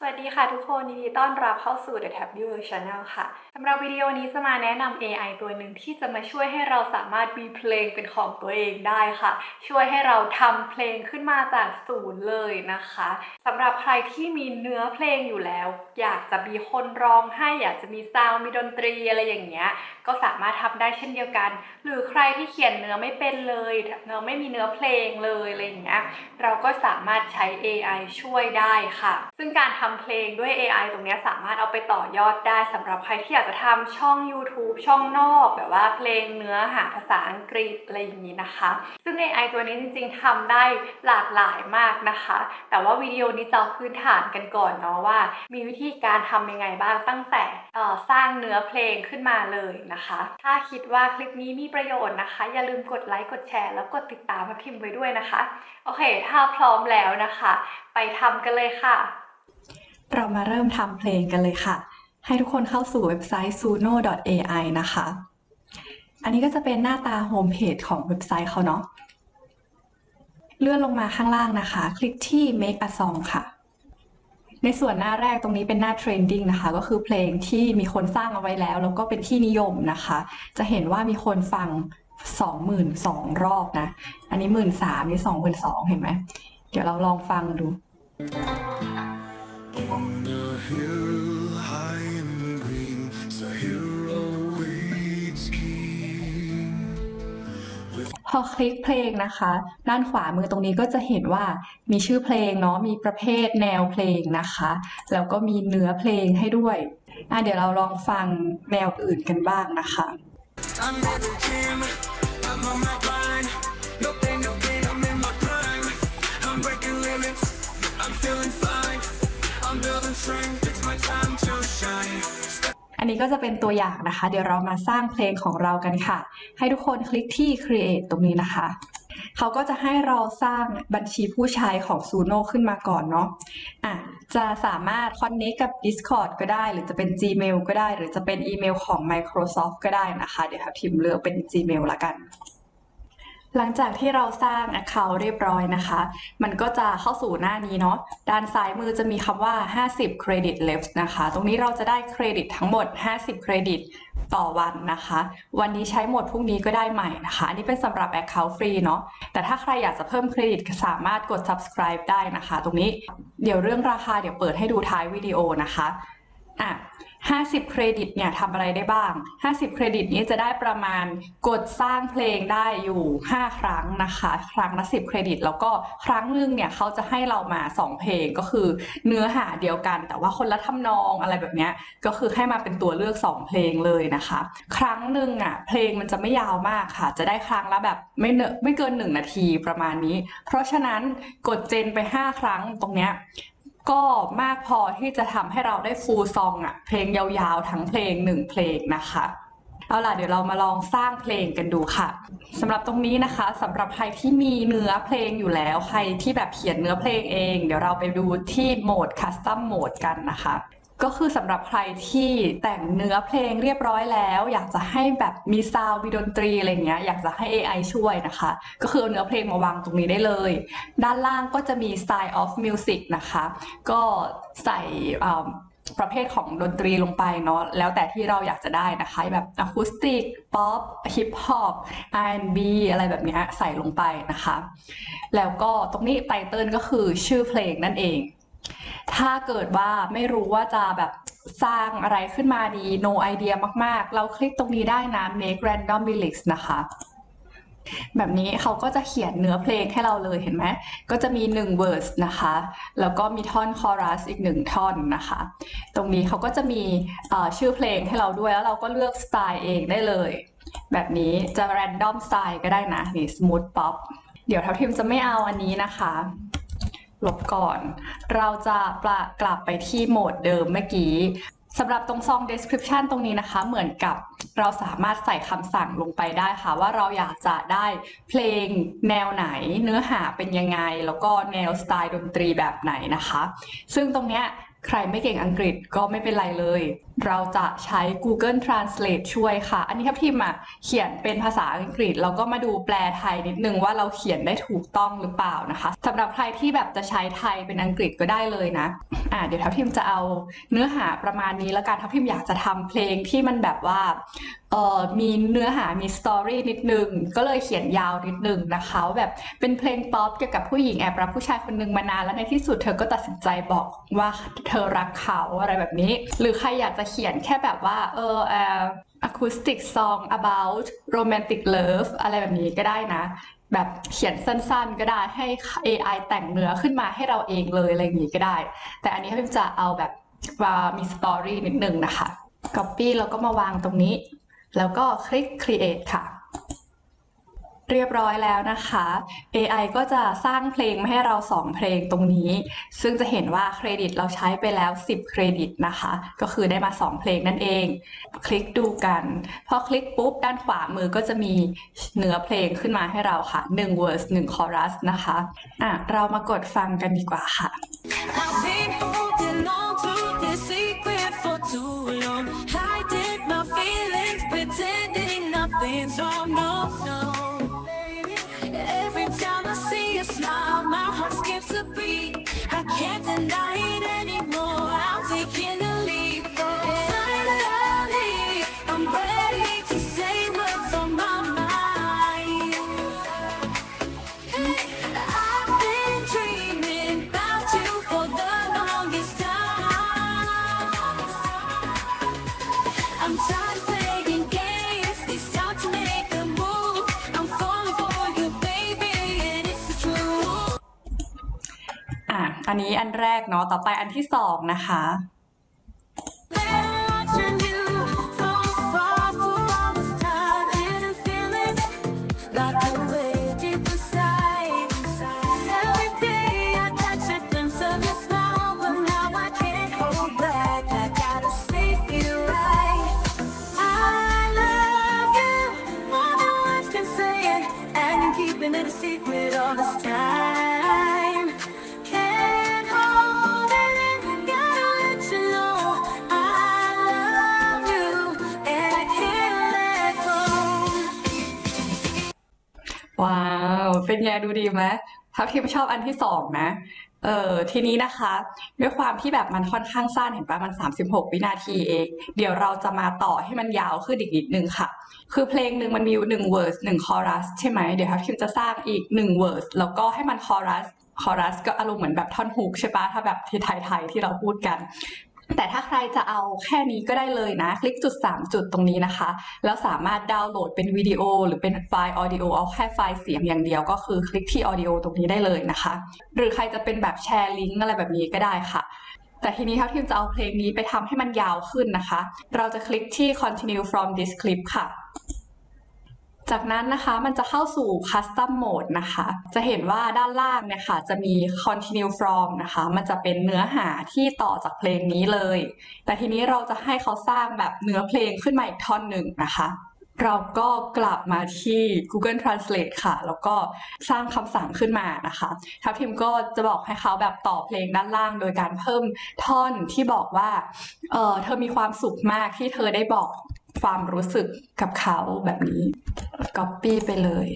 สวัสดีค่ะทุกคนยินดีต้อนรับเข้าสู่ The Tab Viewer Channel ค่ะสำหรับวิดีโอนี้จะมาแนะนำ AI ตัวหนึ่งที่จะมาช่วยให้เราสามารถมีเพลงเป็นของตัวเองได้ค่ะ ช่วยให้เราทำเพลงขึ้นมาจากศูนย์เลยนะคะสำหรับใครที่มีเนื้อเพลงอยู่แล้ว อยากจะมีคนร้องให้อยากจะมีซาวมีดนตรีอะไรอย่างเงี้ยก็สามารถทำได้เช่นเดียวกัน หรือใครที่เขียนเนื้อไม่เป็นเลยเนื้อไม่มีเนื้อเพลงเลยอะไรอย่างเงี้ยเราก็สามารถใช้ AI ช่วยได้ค่ะ ซึ่งการทำเพลงด้วย AI ตรงนี้สามารถเอาไปต่อยอดได้สำหรับใครที่อยากจะทำช่อง YouTube ช่องนอกแบบว่าเพลงเนื้อหาภาษาอังกฤษอะไรอย่างนี้นะคะ ซึ่ง AI ตัวนี้จริงๆทำได้หลากหลายมากนะคะ แต่ว่าวิดีโอนี้จะพื้นฐานกันก่อนเนาะว่า มีวิธีการทำยังไงบ้างตั้งแต่สร้างเนื้อเพลงขึ้นมาเลยนะคะ ถ้าคิดว่าคลิปนี้มีประโยชน์นะคะ อย่าลืมกดไลค์กดแชร์แล้วกดติดตามมาพิมพ์ไว้ด้วยนะคะ โอเค ถ้าพร้อมแล้วนะคะ ไปทำกันเลยค่ะ เรามาเริ่มทำเพลงกันเลยค่ะ ให้ทุกคนเข้าสู่เว็บไซต์ suno.ai นะคะ อันนี้ก็จะเป็นหน้าตาโฮมเพจของเว็บไซต์เขาเนาะ เลื่อนลงมาข้างล่างนะคะ คลิกที่ make a song ค่ะ ในส่วนหน้าแรกตรงนี้เป็นหน้า trending นะคะ ก็คือเพลงที่มีคนสร้างเอาไว้แล้ว แล้วก็เป็นที่นิยมนะคะ จะเห็นว่ามีคนฟัง 22,000 รอบนะ อันนี้ 13,000นี่22,000เห็นไหม เดี๋ยวเราลองฟังดู On the hill high and green, the hero waits king. พอคลิกเพลงนะคะ ด้านขวามือตรงนี้ก็จะเห็นว่ามีชื่อเพลงเนาะมีประเภทแนวเพลงนะคะ แล้วก็มีเนื้อเพลงให้ด้วยอะเดี๋ยวเราลองฟังแนวอื่นกันบ้างนะคะ I'm at the gym, I'm on my. นนี้ก็จะเป็นตัวอย่างนะคะ เดี๋ยวเรามาสร้างเพลงของเรากันค่ะ ให้ทุกคนคลิกที่ create ตรงนี้นะคะ เขาก็จะให้เราสร้างบัญชีผู้ใช้ของ Suno ขึ้นมาก่อนเนาะอะจะสามารถ connect กับ Discord ก็ได้ หรือจะเป็น Gmail ก็ได้ หรือจะเป็นอีเมลของ Microsoft ก็ได้นะคะ เดี๋ยวครับทิมเลือกเป็น Gmail ละกัน หลังจากที่เราสร้าง Account เรียบร้อยนะคะ มันก็จะเข้าสู่หน้านี้เนาะ ด้านซ้ายมือจะมีคำว่า 50 credit left นะคะ ตรงนี้เราจะได้เครดิตทั้งหมด 50 เครดิตต่อวันนะคะ วันนี้ใช้หมดพรุ่งนี้ก็ได้ใหม่นะคะ อันนี้เป็นสำหรับ Account ฟรีเนาะ แต่ถ้าใครอยากจะเพิ่มเครดิตสามารถกด subscribe ได้นะคะ ตรงนี้ เดี๋ยวเรื่องราคาเดี๋ยวเปิดให้ดูท้ายวิดีโอนะคะ อะ 50 เครดิตเนี่ยทำอะไรได้บ้าง 50 เครดิตนี้จะได้ประมาณกดสร้างเพลงได้อยู่ 5 ครั้งนะคะ ครั้งละ 10 เครดิต แล้วก็ครั้งหนึ่งเนี่ยเขาจะให้เรามา 2 เพลงก็คือเนื้อหาเดียวกัน แต่ว่าคนละทำนองอะไรแบบเนี้ยก็คือให้มาเป็นตัวเลือก 2 เพลงเลยนะคะ ครั้งหนึ่งอะเพลงมันจะไม่ยาวมากค่ะ จะได้ครั้งละแบบไม่เนอะไม่เกิน 1 นาทีประมาณนี้ เพราะฉะนั้นกดเจนไป 5 ครั้งตรงเนี้ย ก็มากพอที่จะทำให้เราได้ฟูลซองอะเพลงยาวๆ ทั้งเพลงหนึ่งเพลงนะคะเอาล่ะเดี๋ยวเรามาลองสร้างเพลงกันดูค่ะสำหรับตรงนี้นะคะสำหรับใครที่มีเนื้อเพลงอยู่แล้ว ใครที่แบบเขียนเนื้อเพลงเอง เดี๋ยวเราไปดูที่โหมด Custom Mode กันนะคะ ก็คือสำหรับใครที่แต่งเนื้อเพลงเรียบร้อยแล้ว อยากจะให้แบบมีซาวด์มีดนตรีอะไรเงี้ยอยากจะให้ AI ช่วยนะคะ ก็คือเอาเนื้อเพลงมาวางตรงนี้ได้เลย ด้านล่างก็จะมี Style of Music นะคะ ก็ใส่ประเภทของดนตรีลงไปเนาะแล้วแต่ที่เราอยากจะได้นะคะแบบอะคูสติกป๊อปฮิปฮอป R&B อะไรแบบนี้ใส่ลงไปนะคะ แล้วก็ตรงนี้ไตเติลก็คือชื่อเพลงนั่นเอง ถ้าเกิดว่าไม่รู้ว่าจะแบบสร้างอะไรขึ้นมาดี no idea มากๆ เราคลิกตรงนี้ได้นะ make random lyrics นะคะ แบบนี้เขาก็จะเขียนเนื้อเพลงให้เราเลยเห็นไหม ก็จะมี 1 verse นะคะ แล้วก็มีท่อนคอรัสอีก 1 ท่อนนะคะ ตรงนี้เขาก็จะมีชื่อเพลงให้เราด้วย แล้วเราก็เลือกสไตล์เองได้เลย แบบนี้จะ random style ก็ได้นะนี่ smooth pop เดี๋ยวทัพทิมจะไม่เอาอันนี้นะคะ ลบก่อน เราจะปะกลับไปที่โหมดเดิมเมื่อกี้สำหรับตรงซอง description ตรงนี้นะคะ เหมือนกับเราสามารถใส่คำสั่งลงไปได้ค่ะ ว่าเราอยากจะได้เพลงแนวไหน เนื้อหาเป็นยังไง แล้วก็แนวสไตล์ดนตรีแบบไหนนะคะ ซึ่งตรงเนี้ยใครไม่เก่งอังกฤษก็ไม่เป็นไรเลย เราจะใช้ Google Translate ช่วยค่ะ อันนี้ครับทีมอะเขียนเป็นภาษาอังกฤษแล้วก็มาดูแปลไทยนิดนึงว่าเราเขียนได้ถูกต้องหรือเปล่านะคะสำหรับใครที่แบบจะใช้ไทยเป็นอังกฤษก็ได้เลยนะอ่าเดี๋ยวทัพทิมจะเอาเนื้อหาประมาณนี้แล้วกันทัพทิมอยากจะทำเพลงที่มันแบบว่าเอ่อมีเนื้อหามีสตอรี่นิดนึง ก็เลยเขียนยาวนิดนึงนะคะแบบเป็นเพลงป๊อปเกี่ยวกับผู้หญิงแอบรักผู้ชายคนหนึ่งมานานแล้วในที่สุดเธอก็ตัดสินใจบอกว่าเธอรักเขาอะไรแบบนี้ หรือใครอยากจะเขียนแค่แบบว่า เออเออ acoustic song about romantic love อะไรแบบนี้ก็ได้นะ แบบเขียนสั้นๆก็ได้ให้ AI แต่งเนื้อขึ้นมาให้เราเองเลยอะไรอย่างนี้ก็ได้ แต่อันนี้พิมจะเอาแบบว่ามีสตอรี่นิดนึงนะคะ Copy แล้วก็มาวางตรงนี้ แล้วก็คลิก Create ค่ะ เรียบร้อยแล้วนะคะ AI ก็จะสร้างเพลงมาให้เรา 2 เพลงตรงนี้ ซึ่งจะเห็นว่าเครดิตเราใช้ไปแล้ว 10 เครดิตนะคะ ก็คือได้มา 2 เพลงนั่นเอง คลิกดูกัน พอคลิกปุ๊บ ด้านขวามือก็จะมีเนื้อเพลงขึ้นมาให้เราค่ะ1 verse 1 chorus นะคะ อะ เรามากดฟังกันดีกว่าค่ะ แรกเนาะต่อไปอันที่สองนะคะ ว้าว เป็นไงดูดีไหมทัพทิมชอบอันที่สองนะ เออทีนี้นะคะ ด้วยความที่แบบมันค่อนข้างสั้นเห็นปะมัน 36 วินาทีเอง เดี๋ยวเราจะมาต่อให้มันยาวขึ้นอีกนิดนึงค่ะ คือเพลงหนึ่งมันมีอยู่หนึ่งเวอร์สหนึ่งคอรัสใช่ไหมเดี๋ยวทัพทิมจะสร้างอีกหนึ่งเวอร์สแล้วก็ให้มันคอรัสคอรัสก็อารมณ์เหมือนแบบท่อนฮุกใช่ปะถ้าแบบที่ไทยๆที่เราพูดกัน แต่ถ้าใครจะเอาแค่นี้ก็ได้เลยนะ คลิกจุด 3 จุดตรงนี้นะคะ แล้วสามารถดาวน์โหลดเป็นวิดีโอ หรือเป็นไฟล์ออดิโอเอาแค่ไฟล์เสียงอย่างเดียวก็คือคลิกที่ออดิโอตรงนี้ได้เลยนะคะ หรือใครจะเป็นแบบแชร์ลิงก์อะไรแบบนี้ก็ได้ค่ะ แต่ทีนี้ถ้าทีมจะเอาเพลงนี้ไปทำให้มันยาวขึ้นนะคะ เราจะคลิกที่ continue from this clip ค่ะ จากนั้นนะคะมันจะเข้าสู่ Custom Mode นะคะ จะเห็นว่าด้านล่างเนี่ยค่ะจะมี Continue from นะคะ มันจะเป็นเนื้อหาที่ต่อจากเพลงนี้เลย แต่ทีนี้เราจะให้เขาสร้างแบบเนื้อเพลงขึ้นมาอีกท่อนหนึ่งนะคะ เราก็กลับมาที่ Google Translate ค่ะ แล้วก็สร้างคำสั่งขึ้นมานะคะทัพทิมก็จะบอกให้เขาแบบต่อเพลงด้านล่าง โดยการเพิ่มท่อนที่บอกว่าเออเธอมีความสุขมากที่เธอได้บอก ความรู้สึกกับเขาแบบนี้ Copy ไปเลย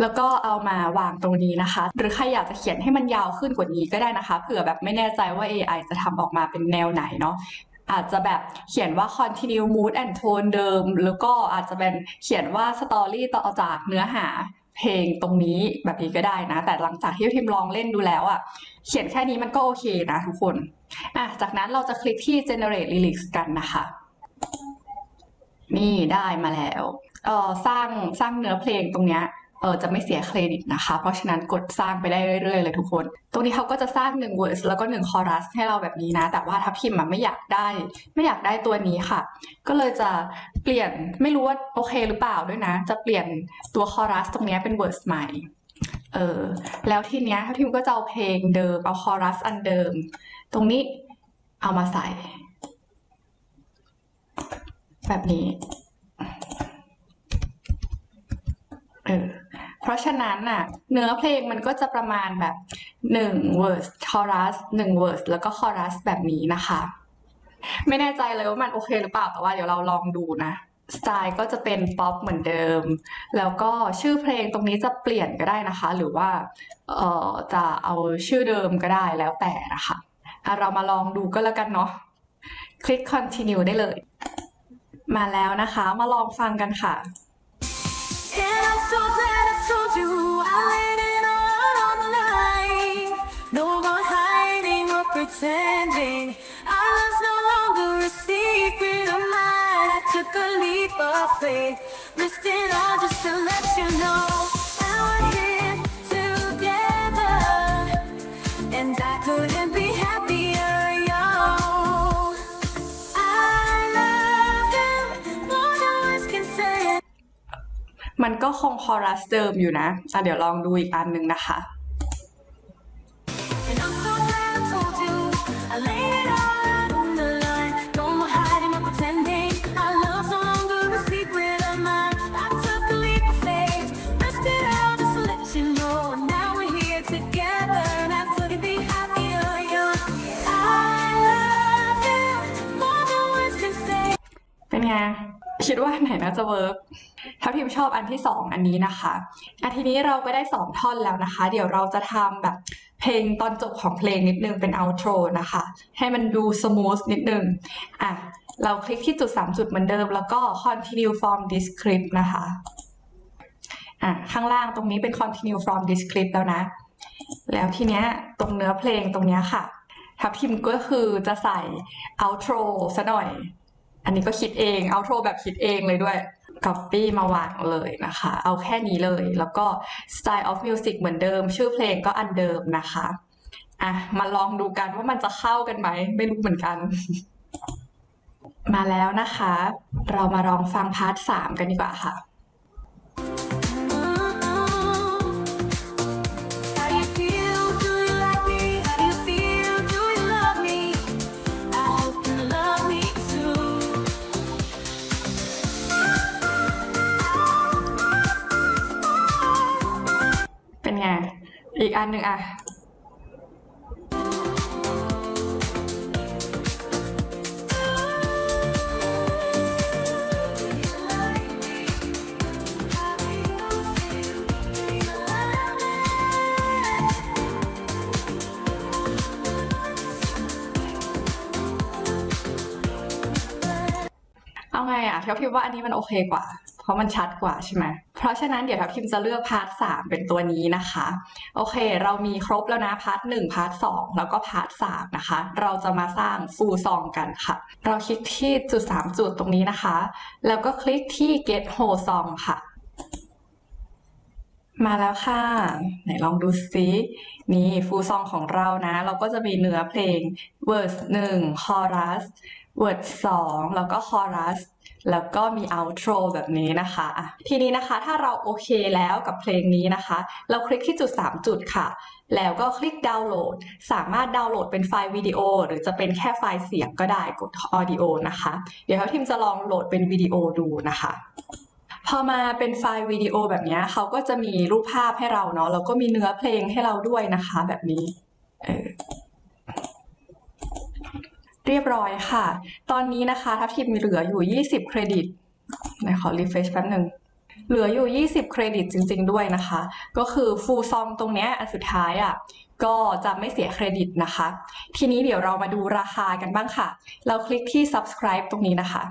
แล้วก็เอามาวางตรงนี้นะคะ หรือใครอยากจะเขียนให้มันยาวขึ้นกว่านี้ก็ได้นะคะ เผื่อแบบไม่แน่ใจว่า AI จะทำออกมาเป็นแนวไหนเนาะอาจจะแบบเขียนว่า continue mood and tone เดิม แล้วก็อาจจะเป็นเขียนว่า story ต่อจากเนื้อหาเพลงตรงนี้แบบนี้ก็ได้นะ แต่หลังจากที่พิมลองเล่นดูแล้วอะ่ะ เขียนแค่นี้มันก็โอเคนะทุกคนอะจากนั้นเราจะคลิกที่ generate lyrics กันนะคะ นี่ได้มาแล้วเออสร้างสร้างเนื้อเพลงตรงเนี้ยเออจะไม่เสียเครดิตนะคะ เพราะฉะนั้นกดสร้างไปได้เรื่อยๆเลยทุกคน ตรงนี้เขาก็จะสร้างหนึ่ง verse แล้วก็หนึ่ง chorus ให้เราแบบนี้นะ แต่ว่าถ้าพิมพ์อะไม่อยากได้ ไม่อยากได้ตัวนี้ค่ะ ก็เลยจะเปลี่ยนไม่รู้ว่าโอเคหรือเปล่าด้วยนะ จะเปลี่ยนตัว chorus ตรงเนี้ยเป็น verse ใหม่ เออแล้วทีเนี้ยถ้าพิมก็จะเอาเพลงเดิมเอา chorus อันเดิม ตรงนี้เอามาใส่ แบบนี้เออเพราะฉะนั้นน่ะ เนื้อเพลงมันก็จะประมาณแบบหนึ่ง verse chorus หนึ่ง verse แล้วก็ chorus แบบนี้นะคะ ไม่แน่ใจเลยว่ามันโอเคหรือเปล่าแต่ว่าเดี๋ยวเราลองดูนะสไตล์ก็จะเป็นป๊อปเหมือนเดิม แล้วก็ชื่อเพลงตรงนี้จะเปลี่ยนก็ได้นะคะ หรือว่าเอ่อจะเอาชื่อเดิมก็ได้แล้วแต่นะคะอะเรามาลองดูก็แล้วกันเนาะคลิก continue ได้เลย มาแล้วนะคะ มาลองฟังกันค่ะ And I'm so glad I told you I laid it all on the line. No more hiding or pretending. Our love's no longer a secret of mine. I took a leap of faith, risked it all just to let you know. มันก็คงคอรัสเดิมอยู่นะอะเดี๋ยวลองดูอีกอันหนึ่งนะคะ And I'm so glad I told you I laid it all out on the line. No more hiding or pretending. Our love's no longer a secret of mine. I took a leap of faith, risked it all just to let you know. And now we're here together, and I couldn't be happier. Yo. I love you more than words can say. เป็นไง คิดว่าไหนน่าจะเวิร์กถ้าพิมพ์ชอบอันที่สองอันนี้นะคะอะทีนี้เราก็ได้สองท่อนแล้วนะคะ เดี๋ยวเราจะทำแบบเพลงตอนจบของเพลงนิดนึงเป็น outro นะคะ ให้มันดู smooth นิดนึงอะเราคลิกที่จุด 3 จุดเหมือนเดิม แล้วก็ continue from this script นะคะอะข้างล่างตรงนี้เป็น continue from this script แล้วนะ แล้วทีเนี้ยตรงเนื้อเพลงตรงเนี้ยค่ะทับทิมก็คือจะใส่ outro ซะหน่อย อันนี้ก็คิดเองเอาโทรแบบคิดเองเลยด้วยก๊อปปี้มาวางเลยนะคะ เอาแค่นี้เลย แล้วก็ style of music เหมือนเดิม ชื่อเพลงก็อันเดิมนะคะอะมาลองดูกันว่ามันจะเข้ากันไหม ไม่รู้เหมือนกัน มาแล้วนะคะ เรามาลองฟังพาร์ทสามกันดีกว่าค่ะ อีกอันหนึ่งอะ เอาไงอะทัพทิมว่าอันนี้มันโอเคกว่า เพราะมันชัดกว่าใช่ไหม เพราะฉะนั้นเดี๋ยวทัพทิมจะเลือกพาร์ทสามเป็นตัวนี้นะคะ โอเค เรามีครบแล้วนะพาร์ทหนึ่งพาร์ทสองแล้วก็พาร์ทสามนะคะ เราจะมาสร้างฟูลซองกันค่ะ เราคลิกที่จุดสามจุดตรงนี้นะคะ แล้วก็คลิกที่ get whole song ค่ะ มาแล้วค่ะ ไหนลองดูซินี่ฟูลซองของเรานะ เราก็จะมีเนื้อเพลง verse 1 chorus verse 2แล้วก็ chorus แล้วก็มี outro แบบนี้นะคะ ทีนี้นะคะถ้าเราโอเคแล้วกับเพลงนี้นะคะ เราคลิกที่จุด 3 จุดค่ะ แล้วก็คลิกดาวน์โหลด สามารถดาวน์โหลดเป็นไฟล์วิดีโอ หรือจะเป็นแค่ไฟล์เสียงก็ได้กด audio นะคะ เดี๋ยวทีมจะลองโหลดเป็นวิดีโอดูนะคะพอมาเป็นไฟล์วิดีโอแบบนี้เขาก็จะมีรูปภาพให้เราเนาะแล้วก็มีเนื้อเพลงให้เราด้วยนะคะ แบบนี้เออ เรียบร้อยค่ะ ตอนนี้นะคะทัพทิมมีเหลืออยู่ 20 เครดิตไหนขอรีเฟรชแป๊บหนึ่งเหลืออยู่ 20 เครดิตจริง ๆ ด้วยนะคะ ก็คือฟูลซองตรงเนี้ยอันสุดท้ายอะก็จะไม่เสียเครดิตนะคะ ทีนี้เดี๋ยวเรามาดูราคากันบ้างค่ะ เราคลิกที่ subscribe ตรงนี้นะคะ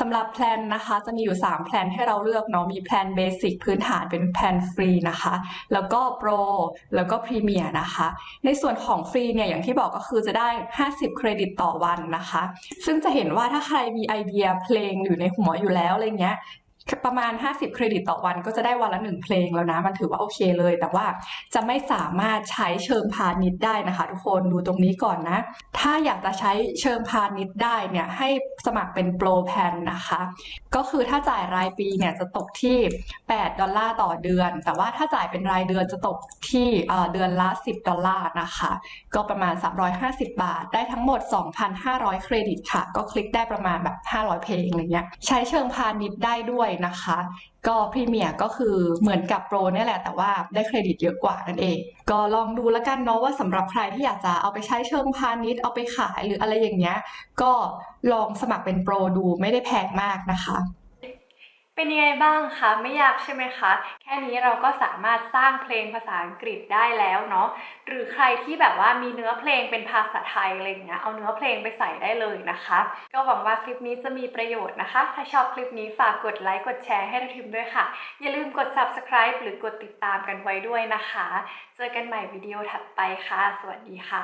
สำหรับแพลนนะคะจะมีอยู่ 3 แพลนให้เราเลือกเนาะมีแพลนเบสิกพื้นฐานเป็นแพลนฟรีนะคะ แล้วก็โปรแล้วก็พรีเมียร์นะคะ ในส่วนของฟรีเนี่ยอย่างที่บอกก็คือจะได้ 50 เครดิตต่อวันนะคะ ซึ่งจะเห็นว่าถ้าใครมีไอเดียเพลงอยู่ในหัวอยู่แล้วอะไรเงี้ย ประมาณ 50 เครดิตต่อวันก็จะได้วันละหนึ่งเพลงแล้วนะ มันถือว่าโอเคเลย แต่ว่าจะไม่สามารถใช้เชิงพาณิชย์ได้นะคะ ทุกคนดูตรงนี้ก่อนนะ ถ้าอยากจะใช้เชิงพาณิชย์ได้เนี่ยให้สมัครเป็นโปรแพนนะคะ ก็คือถ้าจ่ายรายปีเนี่ยจะตกที่ 8 ดอลลาร์ต่อเดือน แต่ว่าถ้าจ่ายเป็นรายเดือนจะตกที่เดือนละ 10 ดอลลาร์นะคะ ก็ประมาณ 350 บาท ได้ทั้งหมด 2,500 เครดิตค่ะ ก็คลิกได้ประมาณแบบ 500 เพลงอะไรเงี้ย ใช้เชิงพาณิชย์ได้ด้วยนะคะ ก็พรีเมียร์ก็คือเหมือนกับโปรนี่แหละ แต่ว่าได้เครดิตเยอะกว่านั่นเอง ก็ลองดูแล้วกันเนาะว่าสำหรับใครที่อยากจะเอาไปใช้เชิงพาณิชย์เอาไปขายหรืออะไรอย่างเงี้ยก็ลองสมัครเป็นโปรดูไม่ได้แพงมากนะคะ เป็นยังไงบ้างคะ ไม่ยากใช่ไหมคะ แค่นี้เราก็สามารถสร้างเพลงภาษาอังกฤษได้แล้วเนาะหรือใครที่แบบว่ามีเนื้อเพลงเป็นภาษาไทยอะไรเงี้ยเอาเนื้อเพลงไปใส่ได้เลยนะคะ ก็หวังว่าคลิปนี้จะมีประโยชน์นะคะ ถ้าชอบคลิปนี้ฝากกดไลค์กดแชร์ให้เราทิมด้วยค่ะ อย่าลืมกด subscribe หรือกดติดตามกันไว้ด้วยนะคะ เจอกันใหม่วิดีโอถัดไปค่ะ สวัสดีค่ะ